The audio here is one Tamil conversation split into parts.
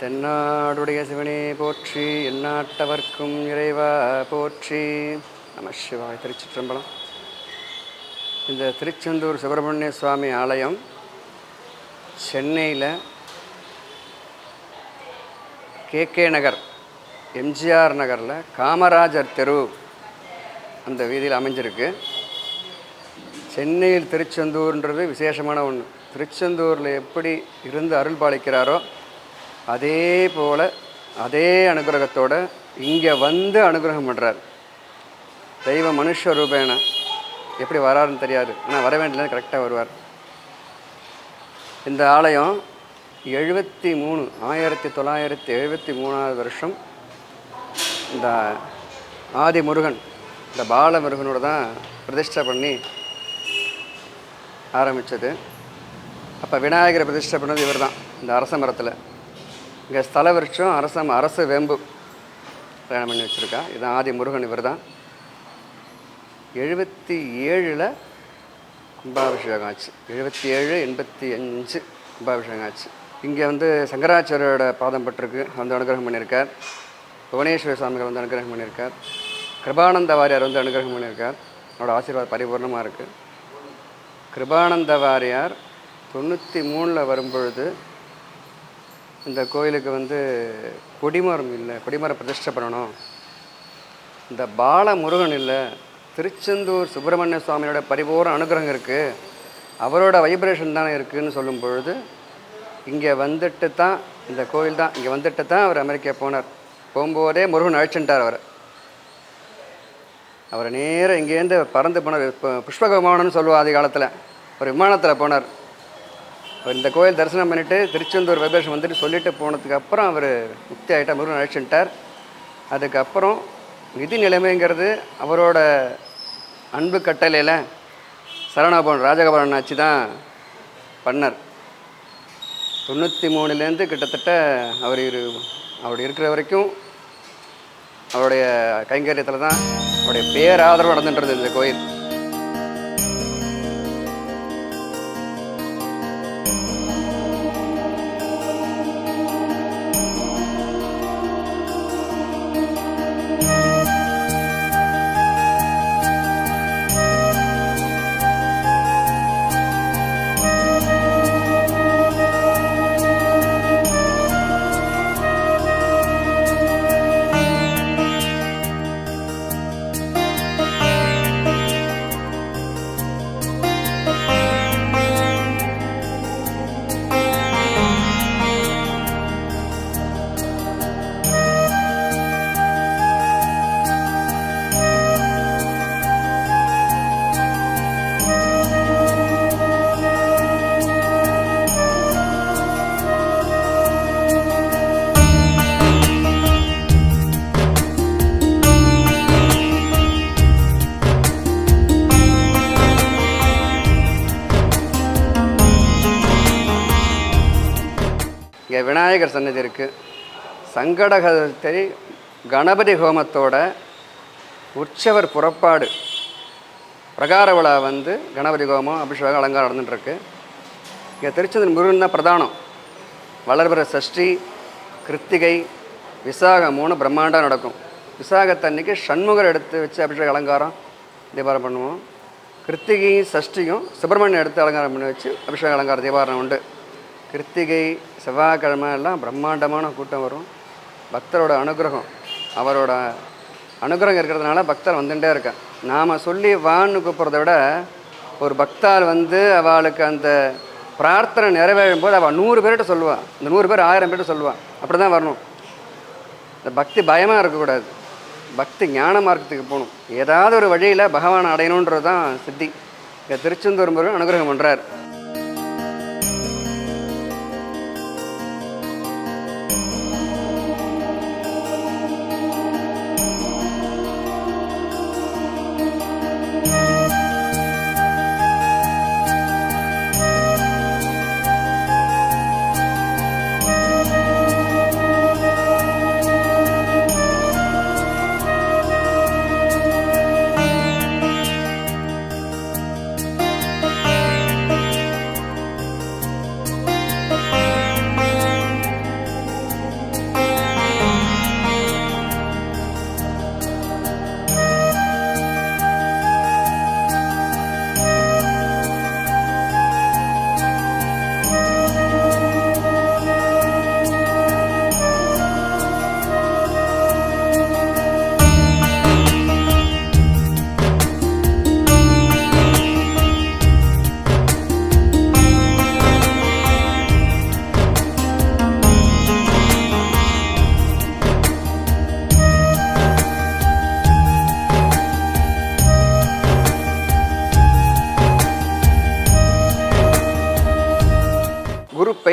தென்னாடுடைய சிவனே போற்றி எந்நாட்டவர்க்கும் இறைவா போற்றி. நம சிவாய் திருச்சிற்றம்பலம். இந்த திருச்செந்தூர் சுப்பிரமணிய சுவாமி ஆலயம் சென்னையில் கேகே நகர் எம்ஜிஆர் நகரில் காமராஜர் தெரு அந்த வீதியில் அமைஞ்சிருக்கு. சென்னையில் திருச்செந்தூர்ன்றது விசேஷமான ஒன்று திருச்செந்தூரில் எப்படி இருந்து அருள் பாலிக்கிறாரோ அதே போல் அதே அனுகிரகத்தோட இங்கே வந்து அனுகிரகம் பண்ணுறார் தெய்வ மனுஷ ரூபேன எப்படி வராருன்னு தெரியாது. ஆனால் வர வேண்டியது கரெக்டாக வருவார். இந்த ஆலயம் எழுபத்தி மூணு ஆயிரத்தி தொள்ளாயிரத்தி எழுபத்தி மூணாவது வருஷம் இந்த ஆதி முருகன் இந்த பாலமுருகனோட தான் பிரதிஷ்டை பண்ணி ஆரம்பித்தது அப்போ விநாயகரை பிரதிஷ்டை பண்ணது இவர் தான் இந்த அரச மரத்தில். இங்கே ஸ்தல விருட்சம் அரச அரசு வேம்பு கல்யாணம் பண்ணி வச்சுருக்கா. இதுதான் ஆதி முருகன் இவர் தான் எழுபத்தி ஏழில் கும்பாபிஷேகம் ஆச்சு. எழுபத்தி ஏழு எண்பத்தி அஞ்சு கும்பாபிஷேகம் ஆச்சு. இங்கே வந்து சங்கராச்சாரியோட பாதம் பட்டிருக்கு வந்து அனுகிரகம் பண்ணியிருக்கார். புவனேஸ்வர சுவாமிகள் வந்து அனுகிரகம் பண்ணியிருக்கார். கிருபானந்த வாரியார் வந்து அனுகிரகம் பண்ணியிருக்கார். அவரோட ஆசீர்வாதம் பரிபூர்ணமாக இருக்குது கிருபானந்த வாரியார் தொண்ணூற்றி மூணில் வரும்பொழுது இந்த கோயிலுக்கு வந்து கொடிமரம் இல்லை கொடிமரம் பிரதிஷ்டை பண்ணணும். இந்த பால முருகன் இல்லை திருச்செந்தூர் சுப்பிரமணிய சுவாமியோட பரிபூர்ண அனுகிரகம் இருக்குது அவரோட வைப்ரேஷன் தானே இருக்குதுன்னு சொல்லும் பொழுது இங்கே வந்துட்டு தான் இந்த கோயில் தான் இங்கே வந்துட்டு தான் அவர் அமெரிக்கா போனார். போகும்போதே முருகன் அழைச்சிட்டார் அவர். அவரை நேராக இங்கேருந்து பறந்து போனார். இப்போ புஷ்பக விமானம்னு சொல்லுவோம் ஆதி காலத்தில். ஒரு விமானத்தில் போனார். அவர் இந்த கோயில் தரிசனம் பண்ணிவிட்டு திருச்செந்தூர் வைப்ரேஷன் வந்துட்டு சொல்லிட்டு போனதுக்கப்புறம் அவர் முக்தி ஆகிட்டார் முருகன் அழைச்சிட்டார். அதுக்கப்புறம் நிதி நிலைமைங்கிறது அவரோட அன்பு கட்டளையில் சரவணபவன் ராஜகோபாலன் ஆட்சி தான் பண்ணார். தொண்ணூற்றி மூணுலேருந்து கிட்டத்தட்ட அவர் இரு அவர் இருக்கிற வரைக்கும் அவருடைய கைங்கரியத்தில் தான் அவருடைய பேராதரவு நடந்துன்றது இந்த கோயில். இங்கே விநாயகர் சன்னதி இருக்குது சங்கடகத்தை கணபதி ஹோமத்தோட உற்சவர் புறப்பாடு. பிரகார விழா வந்து கணபதி ஹோமம் அபிஷேகம் அலங்காரம் நடந்துட்டுருக்கு. இங்கே திருச்செந்தூர் முருகன் தான் பிரதானம். வளர்பிற சஷ்டி கிருத்திகை விசாகம் மூணு பிரம்மாண்டம் நடக்கும். விசாகத்தன்னைக்கு சண்முகர் எடுத்து வச்சு அபிஷேக அலங்காரம் தீபாரம் பண்ணுவோம். கிருத்திகையும் சஷ்டியும் சுப்பிரமணியம் எடுத்து அலங்காரம் பண்ணி வச்சு அபிஷேக அலங்காரம் தீபாரம் உண்டு. கிருத்திகை செவ்வாய்க்கிழமை எல்லாம் பிரம்மாண்டமான கூட்டம் வரும். பக்தரோட அனுகிரகம் அவரோட அனுகிரகம் இருக்கிறதுனால பக்தர் வந்துட்டே இருக்கேன் நாம் சொல்லி வான்னு கூப்பிட்றத விட ஒரு பக்தால் வந்து அவளுக்கு அந்த பிரார்த்தனை நிறைவேறும் போது அவள் நூறு பேர்கிட்ட சொல்லுவாள் இந்த நூறு பேர் ஆயிரம் பேர்கிட்ட சொல்லுவாள் அப்படி தான் வரணும். இந்த பக்தி பயமாக இருக்கக்கூடாது. பக்தி ஞான மார்க்கத்துக்கு போகணும். ஏதாவது ஒரு வழியில் பகவானை அடையணுன்றது தான் சித்தி. இங்கே திருச்செந்தூர் முருகன் அனுகிரகம் பண்ணுறார்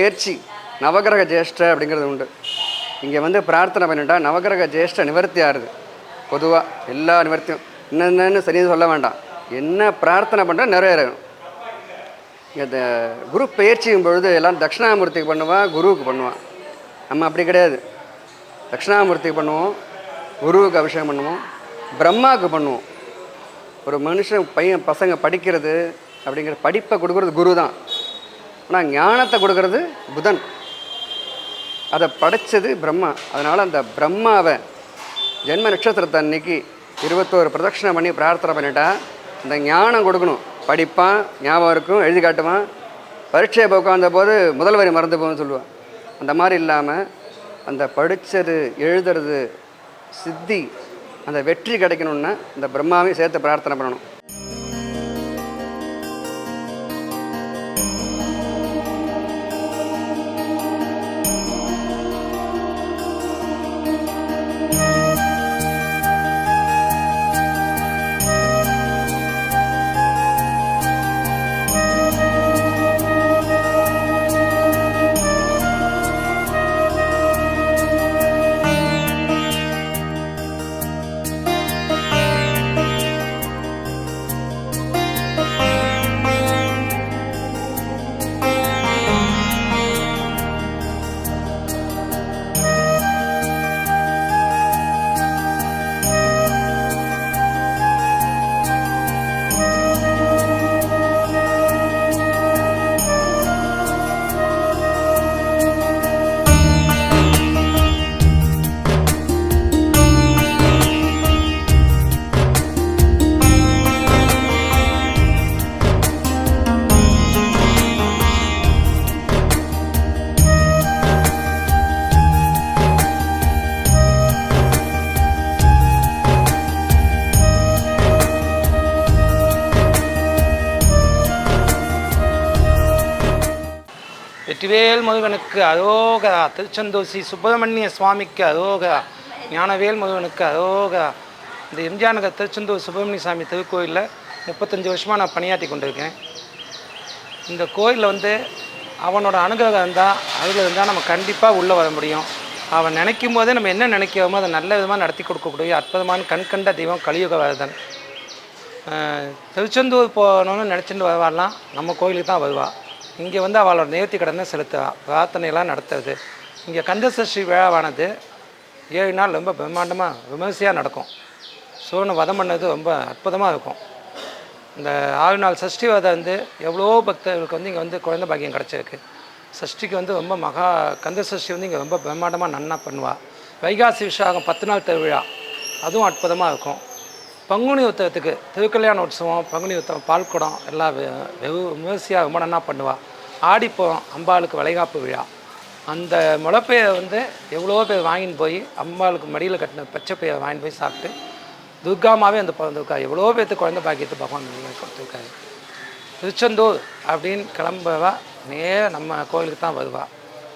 பயிற்சி நவகிரக ஜேஷ்ட அப்படிங்கிறது உண்டு. இங்கே வந்து பிரார்த்தனை பண்ணிட்டால் நவகிரக ஜேஷ்ட நிவர்த்தி ஆறுது. பொதுவாக எல்லா நிவர்த்தியும். என்னென்னு சரியாக சொல்ல வேண்டாம். என்ன பிரார்த்தனை பண்ணுறோம் நிறைவேறணும். இந்த குரு பயிற்சியும் பொழுது எல்லாம் தட்சிணாமூர்த்திக்கு பண்ணுவான் குருவுக்கு பண்ணுவான் நம்ம அப்படி கிடையாது. தட்சிணாமூர்த்திக்கு பண்ணுவோம் குருவுக்கு அபிஷேகம் பண்ணுவோம் பிரம்மாவுக்கு பண்ணுவோம். ஒரு மனுஷன் பையன் பசங்க படிக்கிறது அப்படிங்கிற படிப்பை கொடுக்குறது குரு தான் ஆனால் ஞானத்தை கொடுக்கறது புதன். அதை படைச்சது பிரம்மா. அதனால் அந்த பிரம்மாவை ஜென்ம நட்சத்திரத்தை அன்னைக்கு இருபத்தோரு பிரதட்சணம் பண்ணி பிரார்த்தனை பண்ணிட்டா இந்த ஞானம் கொடுக்கணும். படிப்பான் ஞாபகம் இருக்கும் எழுதி காட்டுவான். பரீட்சையை உட்காந்த போது முதல் வரி மறந்து போகும்னு சொல்லுவான். அந்த மாதிரி இல்லாமல் அந்த படித்தது எழுதுறது சித்தி அந்த வெற்றி கிடைக்கணுன்னா இந்த பிரம்மாவையும் சேர்த்து பிரார்த்தனை பண்ணணும். வெற்றிவேல் முருகனுக்கு அரோகரா. திருச்செந்தூர் ஸ்ரீ சுப்பிரமணிய சுவாமிக்கு அரோகரா. ஞானவேல் முருகனுக்கு அரோகரா. இந்த எம்ஜிஆர் நகர் திருச்செந்தூர் சுப்பிரமணிய சாமி திருக்கோயிலில் முப்பத்தஞ்சு வருஷமாக நான் பணியாற்றி கொண்டிருக்கேன் இந்த கோயிலில் வந்து அவனோட அனுகிரகம் இருந்தால் அதில் இருந்தால் நம்ம கண்டிப்பாக உள்ளே வர முடியும். அவன் நினைக்கும் போதே நம்ம என்ன நினைக்கிறோமோ அதை நல்ல விதமாக நடத்தி கொடுக்கக்கூடிய அற்புதமான கண்கண்ட தெய்வம் கலியுக வரதன் திருச்செந்தூர் போகணும்னு நினச்சிட்டு வருவாள்லாம் நம்ம கோயிலுக்கு தான் வருவாள் இங்கே வந்து அவளோட நேர்த்தி கடனை செலுத்துவா. பிரார்த்தனையெல்லாம் நடத்துறது. இங்கே கந்தசஷ்டி விழாவானது ஏழு நாள் ரொம்ப பிரம்மாண்டமாக விமர்சையாக நடக்கும். சூரனை வதம் பண்ணது ரொம்ப அற்புதமாக இருக்கும். இந்த ஆறு நாள் சஷ்டி விரதம் வந்து எவ்வளோ பக்தர்களுக்கு வந்து இங்கே வந்து குழந்தை பாக்கியம் கிடச்சிருக்கு. சஷ்டிக்கு வந்து ரொம்ப மகா கந்த சஷ்டி வந்து இங்கே ரொம்ப பிரம்மாண்டமாக நன்னா பண்ணுவாள் வைகாசி விசாகம் பத்து நாள் திருவிழா. அதுவும் அற்புதமாக இருக்கும். பங்குனி உத்தவத்துக்கு திருக்கல்யாண உற்சவம் பங்குனி உத்தவம் பால்குடம் எல்லாம் வெ- வெகு விமர்சையாக ரொம்ப நல்லா பண்ணுவாள் ஆடிப்போம் அம்பாளுக்கு வளைகாப்பு விழா. அந்த முளைப்பையை வந்து எவ்வளோ பேர் வாங்கின்னு போய் அம்பாளுக்கு மடியில் கட்டின பச்சை பையை வாங்கிட்டு போய் சாப்பிட்டு துர்காமாவே அந்த பிறந்திருக்காரு. எவ்வளோ பேர்த்து குழந்தை பாக்கியத்து பகவான் கொடுத்துருக்காரு. திருச்செந்தூர் அப்படின்னு கிளம்பவா நேராக நம்ம கோயிலுக்கு தான் வருவாள்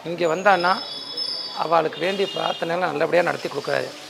இங்கே வந்தான்னா அவளுக்கு வேண்டிய பிரார்த்தனைலாம் நல்லபடியாக நடத்தி கொடுக்குறாரு.